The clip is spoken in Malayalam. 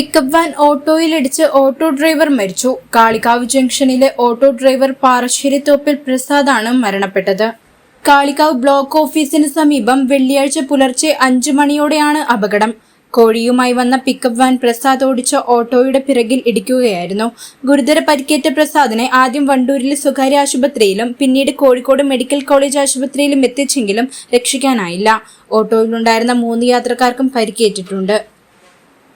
Pickup van ഓട്ടോയിലിടിച്ച് ഓട്ടോ ഡ്രൈവർ മരിച്ചു. കാളികാവ് ജംഗ്ഷനിലെ ഓട്ടോ ഡ്രൈവർ പാറശ്ശേരിത്തോപ്പിൽ പ്രസാദാണ് മരണപ്പെട്ടത്. കാളികാവ് ബ്ലോക്ക് ഓഫീസിന് സമീപം വെള്ളിയാഴ്ച പുലർച്ചെ അഞ്ചു മണിയോടെയാണ് അപകടം. കോഴിയുമായി വന്ന പിക്കപ്പ് വാൻ പ്രസാദ് ഓടിച്ച ഓട്ടോയുടെ പിറകിൽ ഇടിക്കുകയായിരുന്നു. ഗുരുതര പരിക്കേറ്റ പ്രസാദിനെ ആദ്യം വണ്ടൂരിലെ സ്വകാര്യ ആശുപത്രിയിലും പിന്നീട് കോഴിക്കോട് മെഡിക്കൽ കോളേജ് ആശുപത്രിയിലും എത്തിച്ചെങ്കിലും രക്ഷിക്കാനായില്ല. ഓട്ടോയിലുണ്ടായിരുന്ന മൂന്ന് യാത്രക്കാർക്കും പരിക്കേറ്റിട്ടുണ്ട്.